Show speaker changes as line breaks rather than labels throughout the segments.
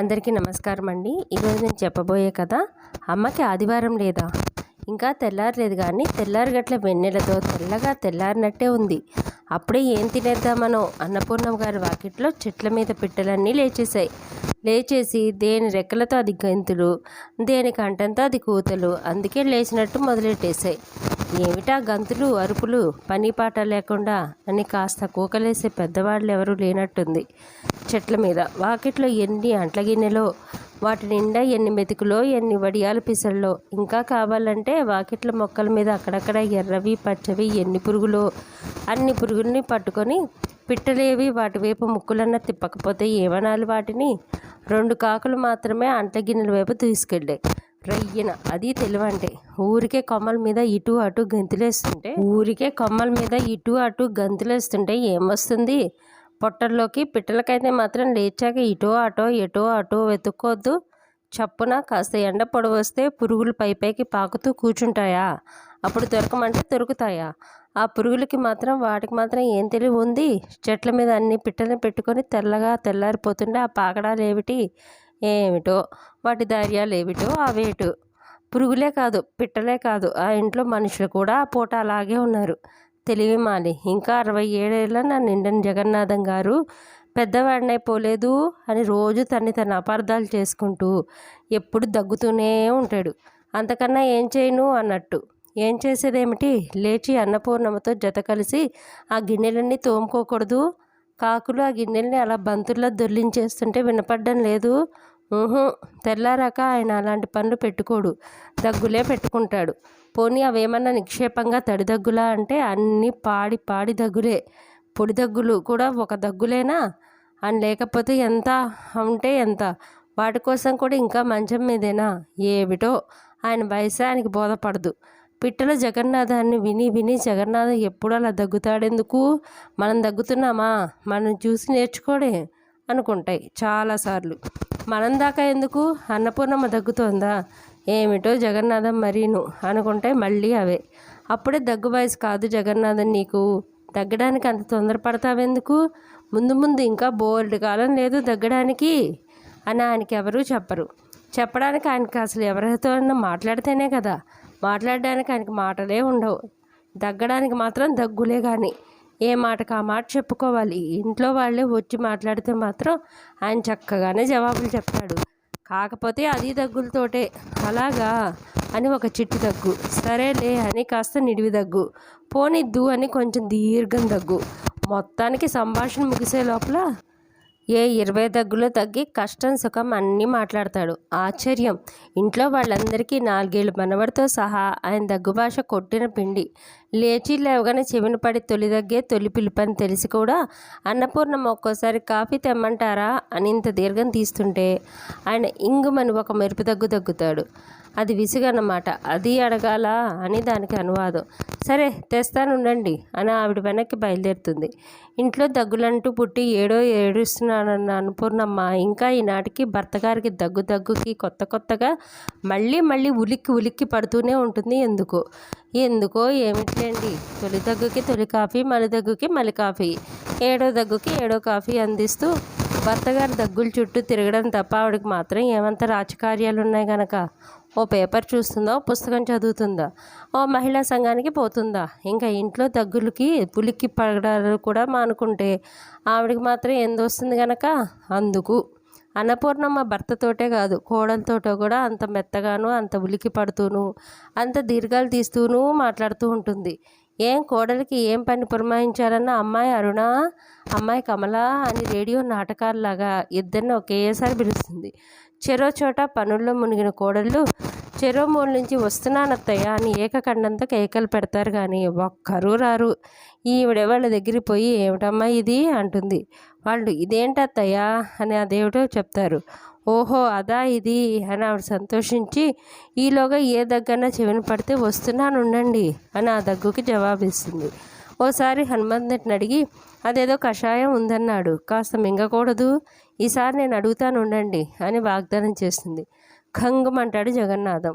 అందరికీ నమస్కారం అండి. ఈరోజు నేను చెప్పబోయే కథ అమ్మకి ఆదివారం లేదా? ఇంకా తెల్లారలేదు కానీ తెల్లారగట్ల వెన్నెలతో తెల్లగా తెల్లారినట్టే ఉంది. అప్పుడే ఏం తినేద్దామనో అన్నపూర్ణమ్మ గారి వాకిట్లో చెట్ల మీద పిట్టలన్నీ లేచేశాయి. లేచేసి దేని రెక్కలతో అది గంతులు దేని కంటంతో అది కూతలు అందుకే లేచినట్టు మొదలెట్టేశాయి. ఏమిటా గంతులు అరుపులు పని పాట లేకుండా అని కాస్త కూకలేసే పెద్దవాళ్ళు ఎవరూ లేనట్టుంది చెట్ల మీద. వాకిట్లో ఎన్ని అంట్ల గిన్నెలో వాటి నిండా ఎన్ని మెతుకులో ఎన్ని వడియాల పిసల్లో. ఇంకా కావాలంటే వాకిట్ల మొక్కల మీద అక్కడక్కడ ఎర్రవి పచ్చవి ఎన్ని పురుగులో అన్ని పురుగుల్ని పట్టుకొని పిట్టలేవి వాటి వైపు ముక్కులన్న తిప్పకపోతే ఏమనాలి వాటిని? రెండు కాకులు మాత్రమే అంట్ల గిన్నెల వైపు తీసుకెళ్ళాయి. రయ్యన. అది తెలివంటే ఊరికే కొమ్మల మీద ఇటు అటు గంతులేస్తుంటే ఊరికే కొమ్మల మీద ఇటు అటు గంతులేస్తుంటే ఏమొస్తుంది? పొట్టల్లోకి పిట్టలకైతే మాత్రం లేచాక ఇటో అటో ఎటో అటో వెతుక్కోద్దు. చప్పున కాస్త ఎండ పొడవస్తే పురుగులు పై పైకి పాకుతూ కూర్చుంటాయా? అప్పుడు దొరకమంటే దొరుకుతాయా? ఆ పురుగులకి మాత్రం వాటికి మాత్రం ఏం తెలివి ఉంది? చెట్ల మీద అన్ని పిట్టల్ని పెట్టుకొని తెల్లగా తెల్లారిపోతుండే ఆ పాకడాలు ఏమిటి ఏమిటో వాటి ధైర్యాలు ఏమిటో అవేటు పురుగులే కాదు పిట్టలే కాదు ఆ ఇంట్లో మనుషులు కూడా ఆ పూట అలాగే ఉన్నారు. తెలివి మాలి ఇంకా అరవై ఏడేళ్ళ నా నిండని జగన్నాథం గారు పెద్దవాడినై పోలేదు అని రోజు తన్ని తన అపార్థాలు చేసుకుంటూ ఎప్పుడు దగ్గుతూనే ఉంటాడు. అంతకన్నా ఏం చేయను అన్నట్టు. ఏం చేసేదేమిటి? లేచి అన్నపూర్ణమ్మతో జత కలిసి ఆ గిన్నెలన్నీ తోముకోకూడదు? కాకులు ఆ గిన్నెల్ని అలా బంతుల్లో దొర్లించేస్తుంటే వినపడ్డం లేదు. ఊహు తెల్లారాక ఆయన అలాంటి పనులు పెట్టుకోడు. దగ్గులే పెట్టుకుంటాడు. పోనీ అవేమన్నా నిక్షేపంగా తడి దగ్గులా అంటే అన్నీ పాడి పాడి దగ్గులే. పొడి దగ్గులు కూడా ఒక దగ్గులేనా? అని లేకపోతే ఎంత? ఉంటే ఎంత? వాటి కోసం కూడా ఇంకా మంచం మీదేనా? ఏమిటో ఆయన వయసు ఆయనకి బోధపడదు. పిట్టల జగన్నాథాన్ని విని విని జగన్నాథం ఎప్పుడు అలా దగ్గుతాడెందుకు? మనం దగ్గుతున్నామా? మనం చూసి నేర్చుకోడే అనుకుంటాయి చాలాసార్లు మనం దాకా ఎందుకు? అన్నపూర్ణమ్మ దగ్గుతోందా? ఏమిటో జగన్నాథం మరీను అనుకుంటే మళ్ళీ అవే. అప్పుడే దగ్గు వయసు కాదు జగన్నాథం నీకు. దగ్గడానికి అంత తొందరపడతావెందుకు? ముందు ముందు ఇంకా బోర్డు కాలం లేదు దగ్గడానికి. అని ఆయనకి ఎవరూ చెప్పరు. చెప్పడానికి ఆయనకి అసలు ఎవరితో మాట్లాడితేనే కదా. మాట్లాడడానికి ఆయనకి మాటలే ఉండవు. దగ్గడానికి మాత్రం దగ్గులే కానీ ఏ మాటకు ఆ మాట చెప్పుకోవాలి? ఇంట్లో వాళ్ళే వచ్చి మాట్లాడితే మాత్రం ఆయన చక్కగానే జవాబులు చెప్తాడు కాకపోతే అది దగ్గులతోటే. అలాగా? అని ఒక చిట్టు దగ్గు. సరేలే అని కాస్త నిడివి దగ్గు. పోనిద్దు అని కొంచెం దీర్ఘం దగ్గు. మొత్తానికి సంభాషణ ముగిసే లోపల ఏ ఇరవై దగ్గులో తగ్గి కష్టం సుఖం అన్నీ మాట్లాడతాడు. ఆశ్చర్యం. ఇంట్లో వాళ్ళందరికీ నాలుగేళ్ళు మనవడితో సహా ఆయన దగ్గు భాష కొట్టిన పిండి. లేచి లేవగానే చెవిన పడి తొలి దగ్గే తొలి పిలుపని తెలిసి కూడా అన్నపూర్ణమ్మ ఒక్కోసారి కాఫీ తెమ్మంటారా అని ఇంత దీర్ఘం తీస్తుంటే ఆయన ఇంగుమని ఒక మెరుపు దగ్గు దగ్గుతాడు. అది విసుగన్నమాట. అది అడగాల అని దానికి అనువాదం. సరే తెస్తానుండండి అని ఆవిడ వెనక్కి బయలుదేరుతుంది. ఇంట్లో దగ్గులంటూ పుట్టి ఏడో ఏడుస్తున్నానన్న అనుపూర్ణమ్మ ఇంకా ఈనాటికి భర్త గారికి దగ్గు దగ్గుకి కొత్త కొత్తగా మళ్ళీ మళ్ళీ ఉలిక్కి ఉలిక్కి పడుతూనే ఉంటుంది. ఎందుకో? ఎందుకో ఏమిటండి తొలి దగ్గుకి తొలి కాఫీ మలి దగ్గుకి మలి కాఫీ. ఏడో దగ్గుకి ఏడో కాఫీ అందిస్తూ భర్త గారి దగ్గుల చుట్టూ తిరగడం తప్ప ఆవిడకి మాత్రం ఏమంత రాజకార్యాలు ఉన్నాయి గనక? ఓ పేపర్ చూస్తుందా? ఓ పుస్తకం చదువుతుందా? ఓ మహిళా సంఘానికి పోతుందా? ఇంకా ఇంట్లో దగ్గులకి పులికి పడడాలు కూడా మానుకుంటే ఆవిడకి మాత్రం ఎందు వస్తుంది గనక? అందుకు. అన్నపూర్ణమ్మ భర్తతోటే కాదు కోడలతోటో కూడా అంత మెత్తగాను అంత ఉలికి పడుతూను అంత దీర్ఘాలు తీస్తూనూ మాట్లాడుతూ ఉంటుంది. ఏం కోడలికి ఏం పని పురమాయించాలన్నా అమ్మాయి అరుణ అమ్మాయి కమల అని రేడియో నాటకాలలాగా ఇద్దరిని ఒకేసారి పిలుస్తుంది. చెరో చోట పనుల్లో మునిగిన కోడళ్ళు చెరో మూల నుంచి వస్తున్నానత్తయ్య అని ఏకఖండంతో కేకలు పెడతారు కానీ ఒక్కరూ రారు ఈవిడ వాళ్ళ దగ్గరికి పోయి ఏమిటమ్మా ఇది? అంటుంది. వాళ్ళు ఇదేంటత్తయ్య? అని అదేమిటో చెప్తారు. ఓహో అదా ఇది అని ఆవిడ సంతోషించి ఈలోగా ఏ దగ్గర చెవిన పడితే వస్తున్నాను ఉండండి అని ఆ దగ్గుకి జవాబిస్తుంది. ఓసారి హనుమంతుని అడిగి అదేదో కషాయం ఉందన్నాడు కాస్త మింగకూడదు ఈసారి నేను అడుగుతాను ఉండండి అని వాగ్దానం చేస్తుంది. ఖంగమంటాడు జగన్నాథం.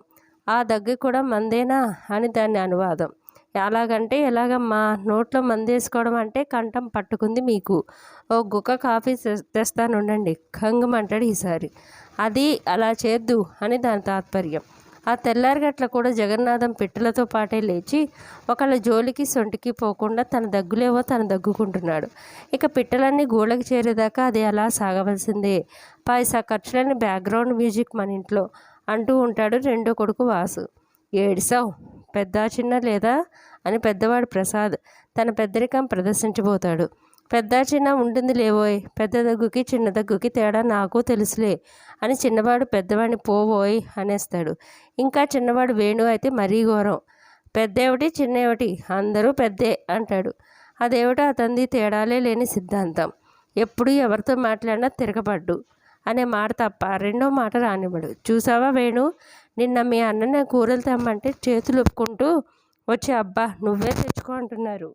ఆ దగ్గు కూడా మందేనా అని దాని అనువాదం. అలాగంటే ఎలాగమ్మా నోట్లో మందేసుకోవడం అంటే కంఠం పట్టుకుంది మీకు. ఓ గుక్క కాఫీ తెస్తాను ఉండండి. కంగమంటాడు ఈసారి. అది అలా చేద్దు అని దాని తాత్పర్యం. ఆ తెల్లారిగట్ల కూడా జగన్నాథం పిట్టలతో పాటే లేచి ఒకళ్ళ జోలికి సొంటికి పోకుండా తన దగ్గులేవో తను దగ్గుకుంటున్నాడు. ఇక పిట్టలన్నీ గూళ్ళకి చేరేదాకా అది అలా సాగవలసిందే. పైసా ఖర్చులని బ్యాక్గ్రౌండ్ మ్యూజిక్ మన ఇంట్లో అంటూ ఉంటాడు రెండో కొడుకు వాసు. ఏడిసావు? పెద్ద చిన్న లేదా అని పెద్దవాడు ప్రసాద్ తన పెద్దరికం ప్రదర్శించబోతాడు. పెద్ద చిన్న ఉంటుంది లేవోయ్ పెద్ద దగ్గుకి చిన్న దగ్గుకి తేడా నాకు తెలుసులే అని చిన్నవాడు పెద్దవాడిని పోవోయ్ అనేస్తాడు. ఇంకా చిన్నవాడు వేణు అయితే మరీ ఘోరం. పెద్దేవిటి చిన్నేవిటి అందరూ పెద్దే అంటాడు. అదేమిటో అతంది తేడాలే లేని సిద్ధాంతం. ఎప్పుడు ఎవరితో మాట్లాడినా తిరగబడ్డు అనే మాట తప్ప రెండో మాట రానివ్వడు. చూసావా వేణు? నిన్న మీ అన్నని కూరలు తెమ్మంటే చేతులు ఒప్పుకుంటూ వచ్చి అబ్బా నువ్వే తెచ్చుకో అంటున్నారు.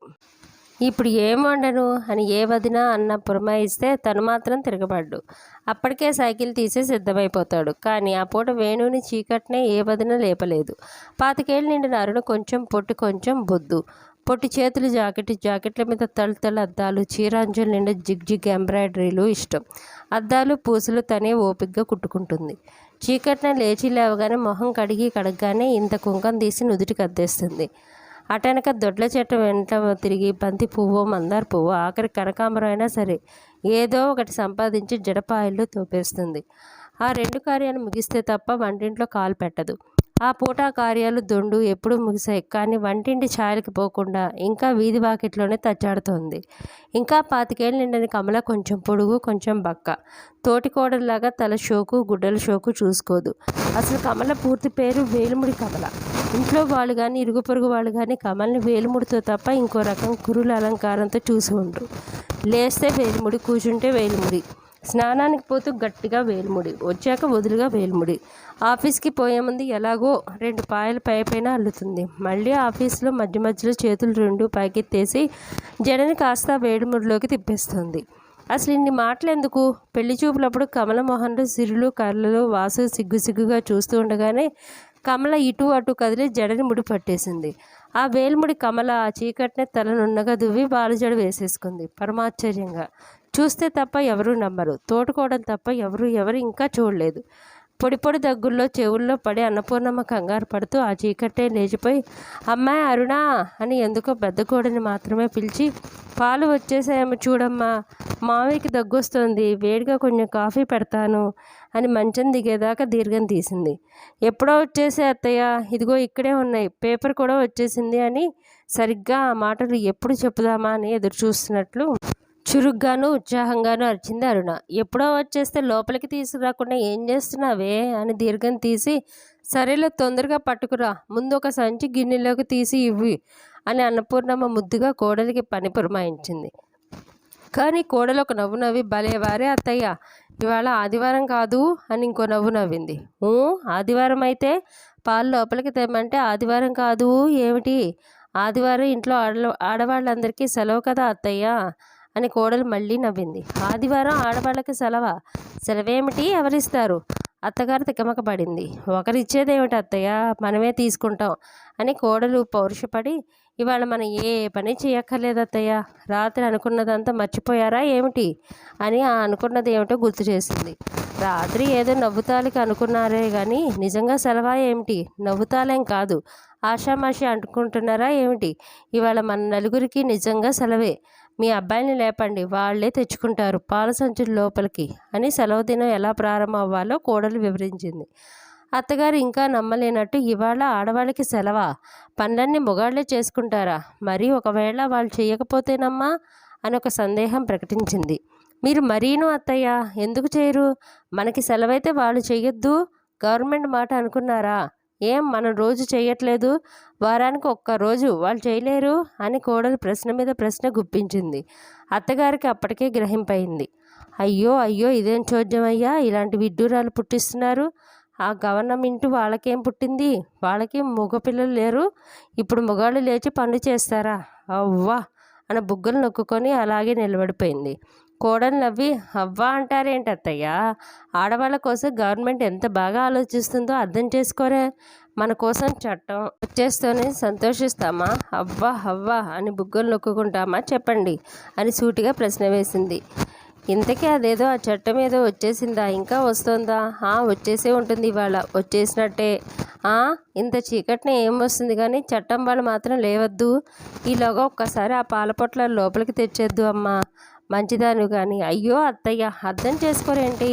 ఇప్పుడు ఏం వండను? అని ఏ వదినా అన్న పురమాయిస్తే తను మాత్రం తిరగబడ్డు. అప్పటికే సైకిల్ తీసి సిద్ధమైపోతాడు. కానీ ఆ పూట వేణుని చీకట్నే ఏ వదిన లేపలేదు. పాతికేళ్ళు నిండిన అరుణ కొంచెం పొట్టి కొంచెం బొద్దు. పొట్టి చేతులు జాకెట్ జాకెట్ల మీద తళతళ అద్దాలు చీరాంజుల నిండా జిగ్ జిగ్ ఎంబ్రాయిడరీలు ఇష్టం. అద్దాలు పూసలు తనే ఓపిగ్గా కుట్టుకుంటుంది. చీకటిన లేచి లేవగానే మొహం కడిగి కడగగానే ఇంత కుంకం తీసి నుదుటికి అద్దేస్తుంది అటనక దొడ్ల చెట్టు వెంట తిరిగి బంతి పువ్వు మందార పువ్వు ఆఖరి కనకాంబరం అయినా సరే ఏదో ఒకటి సంపాదించి జడపాయలు తోపేస్తుంది. ఆ రెండు కార్యాలు ముగిస్తే తప్ప వంటింట్లో కాలు పెట్టదు. ఆ పూట కార్యాలు దొండు ఎప్పుడు ముగిసాయి కానీ వంటింటి ఛాయలకి పోకుండా ఇంకా వీధి వాకిట్లోనే తచ్చాడుతోంది. ఇంకా పాతికేళ్ళు నిండని కమల కొంచెం పొడుగు కొంచెం బక్క. తోటికోడలాగా తల షోకు గుడ్డల షోకు చూసుకోదు. అసలు కమల పూర్తి పేరు వేలుముడి కమల. ఇంట్లో వాళ్ళు కానీ ఇరుగు పొరుగు వాళ్ళు కానీ కమల్ని వేలుముడితో తప్ప ఇంకో రకం కురుల అలంకారంతో చూసి ఉండరు. లేస్తే వేలుముడి కూర్చుంటే వేలుముడి. స్నానానికి పోతూ గట్టిగా వేలుముడి వచ్చాక వదులుగా వేలుముడి. ఆఫీస్కి పోయే ముందు ఎలాగో రెండు పాయల పై పైన అల్లుతుంది. మళ్ళీ ఆఫీస్లో మధ్య మధ్యలో చేతులు రెండు పైకెత్తేసి జడని కాస్త వేడిముడిలోకి తిప్పేస్తుంది. అసలు ఇన్ని మాటలు ఎందుకు పెళ్ళి చూపులప్పుడు కమలమోహన్లు సిరులు కర్రలు వాసు సిగ్గు సిగ్గుగా చూస్తూ ఉండగానే కమల ఇటు అటు కదిలి జడని ముడి పట్టేసింది. ఆ వేల్ముడి కమల ఆ చీకటిని తలనున్నగా దువ్వి బాలుజడ వేసేసుకుంది. పరమాశ్చర్యంగా. చూస్తే తప్ప ఎవరూ నమ్మరు. తోడుకోవడం తప్ప ఎవరు ఎవరు ఇంకా చూడలేదు. పొడి పొడి దగ్గుల్లో చెవుల్లో పడి అన్నపూర్ణమ్మ కంగారు పడుతూ ఆ చీకట్టే లేచిపోయి అమ్మాయి అరుణా అని ఎందుకో పెద్ద కోడిని మాత్రమే పిలిచి పాలు వచ్చేసాయేమో చూడమ్మా మావయ్యకి దగ్గొస్తుంది వేడిగా కొంచెం కాఫీ పెడతాను అని మంచం దిగేదాకా దీర్ఘం తీసింది. ఎప్పుడో వచ్చేసే అత్తయ్య ఇదిగో ఇక్కడే ఉన్నాయి పేపర్ కూడా వచ్చేసింది అని సరిగ్గా ఆ మాటలు ఎప్పుడు చెప్పుదామా అని ఎదురు చూస్తున్నట్లు చురుగ్గాను ఉత్సాహంగాను అరిచింది అరుణ. ఎప్పుడో వచ్చేస్తే లోపలికి తీసుకురాకుండా ఏం చేస్తున్నావే అని దీర్ఘం తీసి సరేలే తొందరగా పట్టుకురా ముందు ఒక సంచి గిన్నెలోకి తీసి ఇవ్వి అని అన్నపూర్ణమ్మ ముద్దుగా కోడలికి పని పురమాయించింది. కానీ కోడలు ఒక నవ్వు నవ్వి భలేవారే అత్తయ్య ఇవాళ ఆదివారం కాదు అని ఇంకో నవ్వు నవ్వింది. ఆదివారం అయితే పాలు లోపలికి తెమ్మంటే ఆదివారం కాదు ఏమిటి? ఆదివారం ఇంట్లో ఆడ ఆడవాళ్ళందరికీ సెలవు కదా అత్తయ్య. అని కోడలు మళ్ళీ నవ్వింది. ఆదివారం ఆడవాళ్ళకి సెలవ? సెలవేమిటి? ఎవరిస్తారు? అత్తగారు తికమక పడింది ఒకరిచ్చేదేమిటి అత్తయ్య? మనమే తీసుకుంటాం అని కోడలు పౌరుషపడి ఇవాళ మనం ఏ పని చేయక్కర్లేదు అత్తయ్య? రాత్రి అనుకున్నదంతా మర్చిపోయారా ఏమిటి? అని ఆ అనుకున్నది ఏమిటో గుర్తు చేసింది. రాత్రి ఏదో నవ్వుతాలికి అనుకున్నారే కానీ నిజంగా సెలవా ఏమిటి? నవ్వుతాలేం కాదు. ఆషామాషి అనుకుంటున్నారా ఏమిటి? ఇవాళ మన నలుగురికి నిజంగా సెలవే. మీ అబ్బాయిని లేపండి వాళ్ళే తెచ్చుకుంటారు పాల సంచుల లోపలికి అని సెలవు దినం ఎలా ప్రారంభం అవ్వాలో కోడలు వివరించింది. అత్తగారు ఇంకా నమ్మలేనట్టు ఇవాళ ఆడవాళ్ళకి సెలవా? పనులన్నీ మొగాళ్ళే చేసుకుంటారా? మరి ఒకవేళ వాళ్ళు చేయకపోతేనమ్మా అని ఒక సందేహం ప్రకటించింది. మీరు మరీను అత్తయ్య ఎందుకు చేయరు? మనకి సెలవైతే వాళ్ళు చేయొద్దు గవర్నమెంట్ మాట అనుకున్నారా? ఏం మనం రోజు చేయట్లేదు? వారానికి ఒక్క రోజు వాళ్ళు చేయలేరు? అని కోడలు ప్రశ్న మీద ప్రశ్న గుప్పించింది. అత్తగారికి అప్పటికే గ్రహింపయింది. అయ్యో అయ్యో ఇదేం చోద్యమయ్యా? ఇలాంటి విడ్డూరాలు పుట్టిస్తున్నారు. ఆ గవర్నమెంట్ వాళ్ళకేం పుట్టింది? వాళ్ళకి మగపిల్లలు లేరు. ఇప్పుడు మగాళ్ళు లేచి పనులు చేస్తారా? అవ్వా! అని బుగ్గలు నొక్కుకొని అలాగే నిలబడిపోయింది. కోడలు నవ్వి అవ్వా అంటారేంటి అత్తయ్య ఆడవాళ్ళ కోసం గవర్నమెంట్ ఎంత బాగా ఆలోచిస్తుందో అర్థం చేసుకోరే. మన కోసం చట్టం వచ్చేస్తూనే సంతోషిస్తామా? అవ్వా అవ్వా అని బుగ్గలు నొక్కుకుంటామా? చెప్పండి అని సూటిగా ప్రశ్న వేసింది. ఇంతకీ అదేదో ఆ చట్టం ఏదో వచ్చేసిందా? ఇంకా వస్తుందా? ఆ, వచ్చేసే ఉంటుంది ఇవాళ. వచ్చేసినట్టే. ఆ, ఇంత చీకటిని ఏం వస్తుంది కానీ చట్టం వాళ్ళు మాత్రం లేవద్దు. ఈలోగా ఒక్కసారి ఆ పాల పొట్ల లోపలికి తెచ్చేద్దు అమ్మా. మంచిదాను కానీ అయ్యో అత్తయ్య అర్థం చేసుకోరేంటి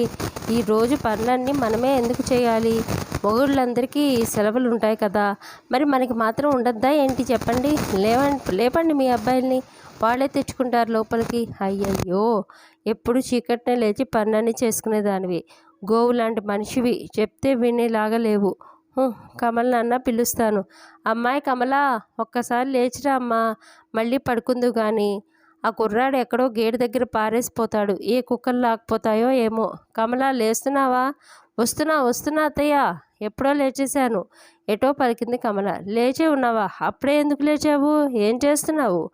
ఈ రోజు పనులన్నీ మనమే ఎందుకు చేయాలి? మొగుళ్ళందరికీ సెలవులు ఉంటాయి కదా. మరి మనకి మాత్రం ఉండద్దా ఏంటి చెప్పండి? లేవండి లేపండి మీ అబ్బాయిల్ని. వాళ్ళే తెచ్చుకుంటారు లోపలికి. అయ్యయ్యో! ఎప్పుడు చీకటినే లేచి పనులన్నీ చేసుకునేదానివి. గోవు లాంటి మనిషివి చెప్తే వినేలాగా లేవు. కమల కమల్ నాన్న పిలుస్తాను. అమ్మాయి కమలా ఒక్కసారి లేచిరా అమ్మా. మళ్ళీ పడుకుందు కానీ ఆ కుర్రాడు ఎక్కడో గేటు దగ్గర పారేసిపోతాడు. ఏ కుక్కలు లాక్పోతాయో ఏమో. కమలా లేస్తున్నావా? వస్తున్నా వస్తున్నా అత్తయ్య. ఎప్పుడో లేచేశాను. ఎటో పలికింది కమల. లేచే ఉన్నావా? అప్పుడే ఎందుకు లేచావు? ఏం చేస్తున్నావు?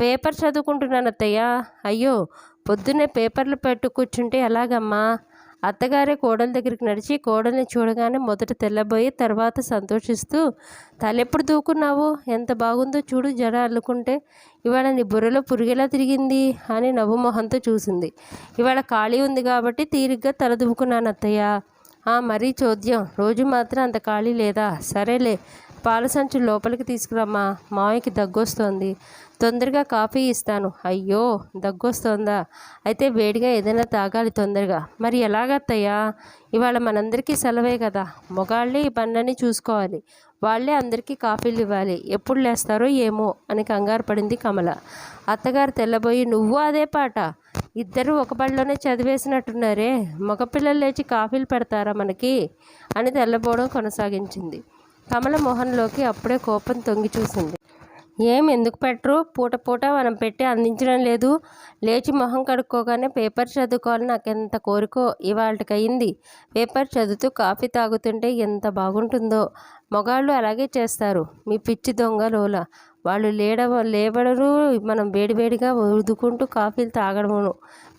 పేపర్ చదువుకుంటున్నాను అత్తయ్య. అయ్యో పొద్దున్నే పేపర్లు పెట్టు కూర్చుంటే ఎలాగమ్మా? అత్తగారే కోడల దగ్గరికి నడిచి కోడల్ని చూడగానే మొదట తెల్లబోయి తర్వాత సంతోషిస్తూ తలెప్పుడు దూకున్నావు? ఎంత బాగుందో చూడు జడ అల్లుకుంటే. ఇవాళ నీ బుర్రలో పురిగేలా తిరిగింది? అని నవ్వు మొహంతో చూసింది. ఇవాళ ఖాళీ ఉంది కాబట్టి తీరిగ్గా తల దువ్వుకున్నాను అత్తయ్య. ఆ మరీ చోద్యం. రోజు మాత్రం అంత ఖాళీ లేదా? సరేలే. పాల సంచి లోపలికి తీసుకురమ్మా. మావయ్యకి దగ్గొస్తోంది. తొందరగా కాఫీ ఇస్తాను. అయ్యో దగ్గొస్తోందా? అయితే వేడిగా ఏదైనా తాగాలి తొందరగా. మరి ఎలాగత్తయ్యా ఇవాళ మనందరికీ సెలవే కదా. మొగాళ్ళే ఈ పనులన్నీ చూసుకోవాలి. వాళ్ళే అందరికీ కాఫీలు ఇవ్వాలి. ఎప్పుడు లేస్తారో ఏమో అని కంగారు పడింది కమల. అత్తగారు తెల్లబోయి నువ్వు అదే పాట? ఇద్దరు ఒక బడిలోనే చదివేసినట్టున్నారే. మగపిల్లలు లేచి కాఫీలు పెడతారా మనకి? అని తెల్లబోవడం కొనసాగించింది. కమల మొహంలోకి అప్పుడే కోపం తొంగి చూసింది. ఏం ఎందుకు పెట్టరు? పూట పూట మనం పెట్టి అందించడం లేదు. లేచి మొహం కడుక్కోగానే పేపర్ చదువుకోవాలని నాకు ఎంత కోరికో ఇవాళకయింది పేపర్ చదువుతూ కాఫీ తాగుతుంటే ఎంత బాగుంటుందో. మగాళ్ళు అలాగే చేస్తారు. మీ పిచ్చి దొంగ లోల. వాళ్ళు లేడ లేవడరు. మనం వేడివేడిగా ఉదుకుంటూ కాఫీలు తాగడమును.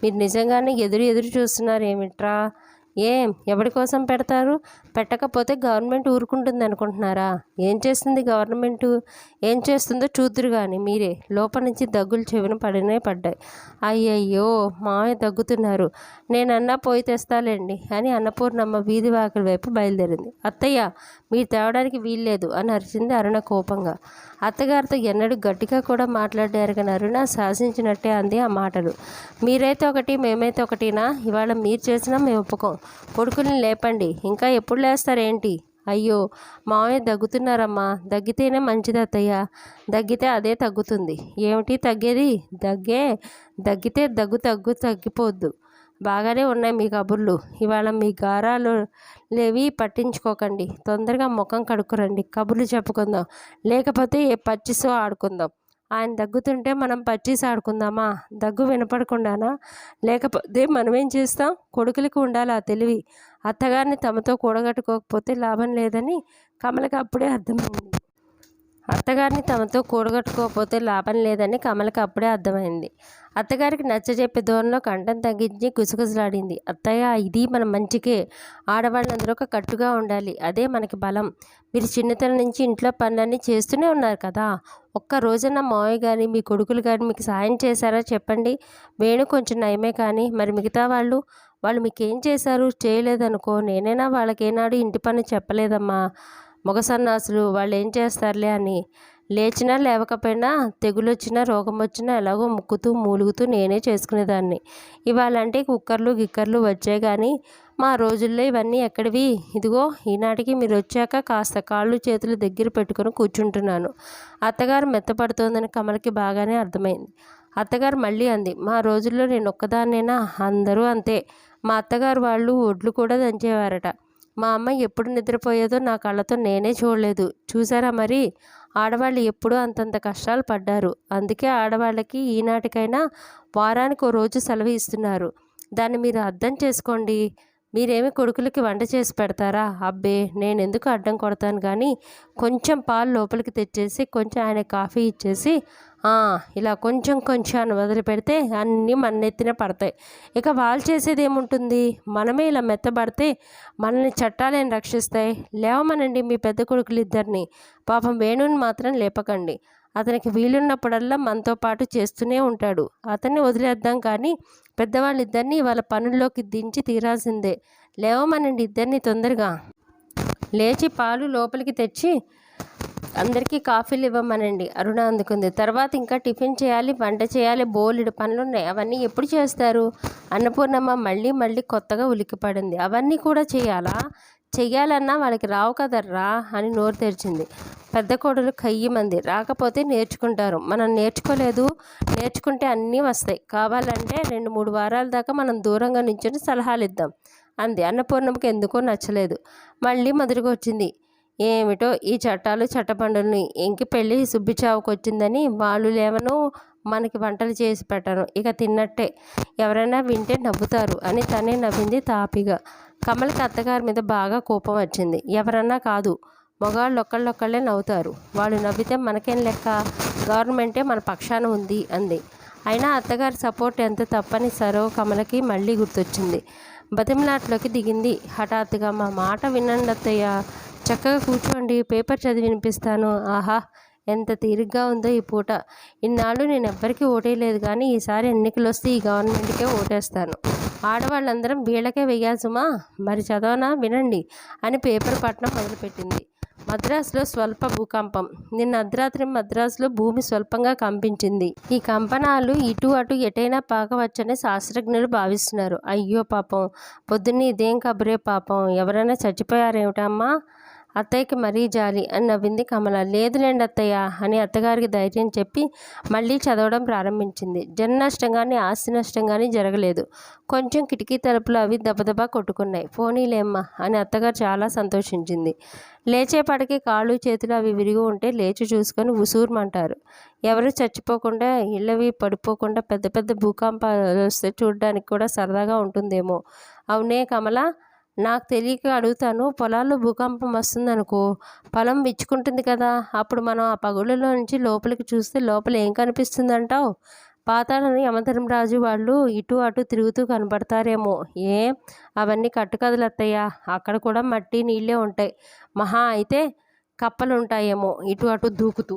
మీరు నిజంగానే ఎదురు ఎదురు చూస్తున్నారు ఏమిట్రా ఏం? ఎవరి కోసం పెడతారు? పెట్టకపోతే గవర్నమెంట్ ఊరుకుంటుంది అనుకుంటున్నారా? ఏం చేస్తుంది గవర్నమెంట్? ఏం చేస్తుందో చూద్దురు కానీ మీరే. లోపల నుంచి దగ్గులు చెవిన పడినే పడ్డాయి. అయ్యయ్యో మామయ్య దగ్గుతున్నారు. నేనన్నా పోయి తెస్తాలేండి అని అన్నపూర్ణమ్మ వీధి వాకిలి వైపు బయలుదేరింది. అత్తయ్య మీరు తేవడానికి వీల్లేదు అని అరిచింది అరుణ కోపంగా. అత్తగారితో ఎన్నడూ గట్టిగా కూడా మాట్లాడారు కానీ అరుణ శాసించినట్టే అంది ఆ మాటలు. మీరైతే ఒకటి మేమైతే ఒకటినా ఇవాళ మీరు చేసినా మేము ఒప్పుకోం. కొడుకుల్ని లేపండి. ఇంకా ఎప్పుడు లేస్తారేంటి? అయ్యో మామయ్య దగ్గుతున్నారమ్మా. దగ్గితేనే మంచిది అత్తయ్య. దగ్గితే అదే తగ్గుతుంది. ఏమిటి తగ్గేది? దగ్గే దగ్గితే దగ్గు తగ్గు తగ్గిపోద్దు. బాగానే ఉన్నాయి మీ కబుర్లు. ఇవాళ మీ గారాలు లేవి పట్టించుకోకండి. తొందరగా ముఖం కడుక్కురండి. కబుర్లు చెప్పుకుందాం. లేకపోతే ఏ పచ్చిసో ఆడుకుందాం. ఆయన దగ్గుతుంటే మనం పచ్చిసి ఆడుకుందామా? దగ్గు వినపడకుండానా? లేకపోతే మనమేం చేస్తాం? కొడుకులకి ఉండాలి ఆ తెలివి. అత్తగారిని తమతో కూడగట్టుకోకపోతే లాభం లేదని కమలకి అప్పుడే అర్థమైంది. అత్తగారిని తమతో కూడగట్టుకోకపోతే లాభం లేదని కమలకి అప్పుడే అర్థమైంది. అత్తగారికి నచ్చజెప్పే దూరంలో కంఠం తగ్గించి గుసగుసలాడింది. అత్తయ్య ఇది మన మంచికే. ఆడవాళ్ళందరూ ఒక కట్టుగా ఉండాలి. అదే మనకి బలం. మీరు చిన్నతనం నుంచి ఇంట్లో పనులన్నీ చేస్తూనే ఉన్నారు కదా. ఒక్క రోజున మావయ్య కానీ మీ కొడుకులు కానీ మీకు సాయం చేశారా చెప్పండి. వేణు కొంచెం నయమే కానీ మరి మిగతా వాళ్ళు వాళ్ళు మీకేం చేశారు? చేయలేదనుకో నేనైనా వాళ్ళకేనాడు ఇంటి పని చెప్పలేదమ్మా. మగ సన్నాసులు వాళ్ళు ఏం చేస్తారులే అని లేచినా లేవకపోయినా తెగులొచ్చినా రోగం వచ్చినా ఎలాగో ముక్కుతూ మూలుగుతూ నేనే చేసుకునేదాన్ని. ఇవాళంటే కుక్కర్లు గిక్కర్లు వచ్చాయి కానీ మా రోజుల్లో ఇవన్నీ ఎక్కడివి? ఇదిగో ఈనాటికి మీరు వచ్చాక కాస్త కాళ్ళు చేతులు దగ్గర పెట్టుకొని కూర్చుంటున్నాను. అత్తగారు మెత్తపడుతోందని కమలకి బాగానే అర్థమైంది. అత్తగారు మళ్ళీ అంది మా రోజుల్లో నేను ఒక్కదాన్నేనా అందరూ అంతే. మా అత్తగారు వాళ్ళు ఒడ్లు కూడా దంచేవారట. మా అమ్మ ఎప్పుడు నిద్రపోయేదో నా కళ్ళతో నేనే చూడలేదు. చూసారా మరి? ఆడవాళ్ళు ఎప్పుడూ అంతంత కష్టాలు పడ్డారు. అందుకే ఆడవాళ్ళకి ఈనాటికైనా వారానికి ఓ రోజు సెలవు ఇస్తున్నారు. దాన్ని మీరు అర్థం చేసుకోండి. మీరేమి కొడుకులకి వంట చేసి పెడతారా? అబ్బే నేను ఎందుకు అడ్డం కొడతాను కానీ కొంచెం పాలు లోపలికి తెచ్చేసి కొంచెం ఆయన కాఫీ ఇచ్చేసి ఇలా కొంచెం కొంచెం అని వదిలిపెడితే అన్నీ మన నెత్తిన పడతాయి. ఇక వాళ్ళు చేసేది ఏముంటుంది? మనమే ఇలా మెత్తబడితే మనల్ని చట్టాలేని రక్షిస్తాయి. లేవమనండి మీ పెద్ద కొడుకులు ఇద్దరిని పాపం వేణుని మాత్రం లేపకండి. అతనికి వీలున్నప్పుడల్లా మనతో పాటు చేస్తూనే ఉంటాడు. అతన్ని వదిలేద్దాం కానీ పెద్దవాళ్ళిద్దరినీ వాళ్ళ పనుల్లోకి దించి తీరాల్సిందే. లేవమనండి ఇద్దరిని తొందరగా. లేచి పాలు లోపలికి తెచ్చి అందరికీ కాఫీలు ఇవ్వమనండి. అరుణ అందుకుంది. తర్వాత ఇంకా టిఫిన్ చేయాలి వంట చేయాలి బోలెడు పనులు ఉన్నాయి. అవన్నీ ఎప్పుడు చేస్తారు? అన్నపూర్ణమ్మ మళ్ళీ మళ్ళీ కొత్తగా ఉలిక్కిపడింది అవన్నీ కూడా చేయాలా? చెయ్యాలన్నా వాళ్ళకి రావు కదర్రా అని నోరు తెరిచింది. పెద్ద కోడలు కయ్యమంది. రాకపోతే నేర్చుకుంటారు. మనం నేర్చుకోలేదు. నేర్చుకుంటే అన్నీ వస్తాయి. కావాలంటే రెండు మూడు వారాల దాకా మనం దూరంగా నించుని సలహాలు ఇద్దాం అంది. అన్నపూర్ణమ్మకి ఎందుకో నచ్చలేదు. మళ్ళీ మొదటికి వచ్చింది ఏమిటో ఈ చట్టాలు చట్టబండుల్ని ఇంక పెళ్ళి సుబ్బిచావుకొచ్చిందని వాళ్ళు లేవను మనకి వంటలు చేసి పెట్టను. ఇక తిన్నట్టే. ఎవరైనా వింటే నవ్వుతారు అని తనే నవ్వింది తాపిగా. కమలకి అత్తగారి మీద బాగా కోపం వచ్చింది. ఎవరన్నా కాదు మగాళ్ళు ఒక్కళ్ళొక్కళ్ళే నవ్వుతారు. వాళ్ళు నవ్వితే మనకేం లెక్క? గవర్నమెంటే మన పక్షాన ఉంది అంది. అయినా అత్తగారి సపోర్ట్ ఎంత తప్పని సరో కమలకి మళ్ళీ గుర్తొచ్చింది. బతిమలాట్లోకి దిగింది హఠాత్తుగా. మా మాట వినండి అత్తయ్య. చక్కగా కూర్చోండి పేపర్ చదివి వినిపిస్తాను. ఆహా ఎంత తీరిగ్గా ఉందో ఈ పూట. ఇన్నాళ్ళు నేను ఎవ్వరికీ ఓటేయలేదు కానీ ఈసారి ఎన్నికలు వస్తే ఈ గవర్నమెంట్కే ఓటేస్తాను. ఆడవాళ్ళందరం వీళ్ళకే వెయ్యాల్సుమా? మరి చదవనా? వినండి అని పేపర్ పట్టణం మొదలుపెట్టింది. మద్రాసులో స్వల్ప భూకంపం. నిన్న అర్ధరాత్రి మద్రాసులో భూమి స్వల్పంగా కంపించింది. ఈ కంపనాలు ఇటు అటు ఎటైనా పాకవచ్చని శాస్త్రజ్ఞులు భావిస్తున్నారు. అయ్యో పాపం. పొద్దున్నే ఇదేం కబురే పాపం. ఎవరైనా చచ్చిపోయారేమిటమ్మా? అత్తయ్యకి మరీ జాలి అని నవ్వింది కమల. లేదులేండి అత్తయ్య అని అత్తగారికి ధైర్యం చెప్పి మళ్ళీ చదవడం ప్రారంభించింది. జన నష్టం కానీ ఆస్తి నష్టం కానీ జరగలేదు. కొంచెం కిటికీ తలుపులు అవి దబదబా కొట్టుకున్నాయి. పోనీలేమ్మా అని అత్తగారు చాలా సంతోషించింది. లేచేపాటికి కాళ్ళు చేతులు అవి విరిగి ఉంటే లేచి చూసుకొని ఉసూరుమంటారు. ఎవరు చచ్చిపోకుండా ఇళ్ళవి పడిపోకుండా పెద్ద పెద్ద భూకంపాలు వస్తే చూడడానికి కూడా సరదాగా ఉంటుందేమో. అవునే కమల? నాకు తెలియక అడుగుతాను పొలాల్లో భూకంపం వస్తుందనుకో పొలం విచ్చుకుంటుంది కదా అప్పుడు మనం ఆ పగుళ్ళలో నుంచి లోపలికి చూస్తే లోపల ఏం కనిపిస్తుందంటావు? పాతాళని యమధర్మరాజు వాళ్ళు ఇటు అటు తిరుగుతూ కనబడతారేమో. ఏ? అవన్నీ కట్టుకథలు అత్తయ్య. అక్కడ కూడా మట్టి నీళ్ళే ఉంటాయి. మహా అయితే కప్పలు ఉంటాయేమో ఇటు అటు దూకుతూ.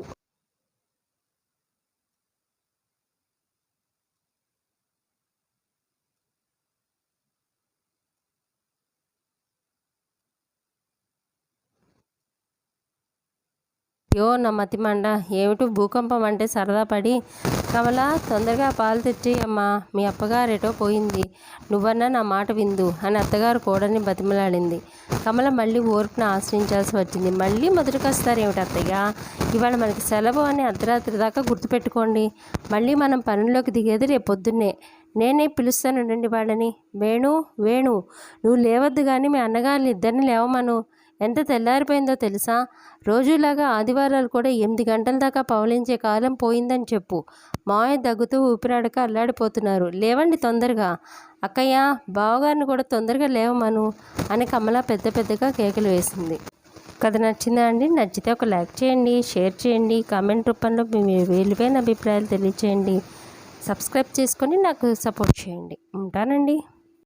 యో నా మతిమండ ఏమిటి? భూకంపం అంటే సరదా పడి కమల తొందరగా పాలు తెచ్చేయమ్మా మీ అప్పగారేటో పోయింది. నువ్వన్నా నా మాట విందు అని అత్తగారు కోడని బతిమలాడింది. కమల మళ్ళీ ఓర్పును ఆశ్రయించాల్సి వచ్చింది. మళ్ళీ మొదటికొస్తారేమిటి అత్తయ్య? ఇవాళ మనకి సెలవు అని అర్ధరాత్రి దాకా గుర్తుపెట్టుకోండి. మళ్ళీ మనం పనుల్లోకి దిగేది రేపు పొద్దున్నే. నేనే పిలుస్తాను ఉండండి వాళ్ళని. వేణు వేణు నువ్వు లేవద్దు కానీ మీ అన్నగారిని ఇద్దరిని లేవమను. ఎంత తెల్లారిపోయిందో తెలుసా? రోజులాగా ఆదివారాలు కూడా ఎనిమిది గంటల దాకా పవలించే కాలం పోయిందని చెప్పు. మావయ్య దగ్గుతూ ఊపిరాడక అల్లాడిపోతున్నారు. లేవండి తొందరగా. అక్కయ్య బావగారిని కూడా తొందరగా లేవమను అని కమల పెద్ద పెద్దగా కేకలు వేసింది. కథ నచ్చిందా అండి? నచ్చితే ఒక లైక్ చేయండి షేర్ చేయండి కామెంట్ రూపంలో మీ విలువైన అభిప్రాయాలు తెలియచేయండి. సబ్స్క్రైబ్ చేసుకొని నాకు సపోర్ట్ చేయండి. ఉంటానండి.